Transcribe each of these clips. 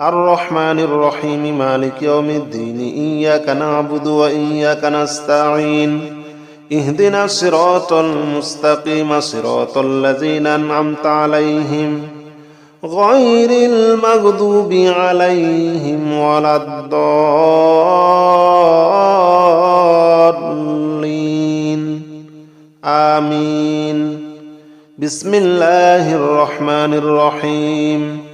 الرحمن الرحيم مالك يوم الدين إياك نعبد وإياك نستعين. اهدنا الصراط المستقيم صراط الذين أنعمت عليهم غير المغضوب عليهم ولا الضالين. آمين. بسم الله الرحمن الرحيم.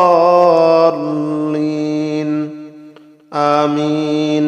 آمين.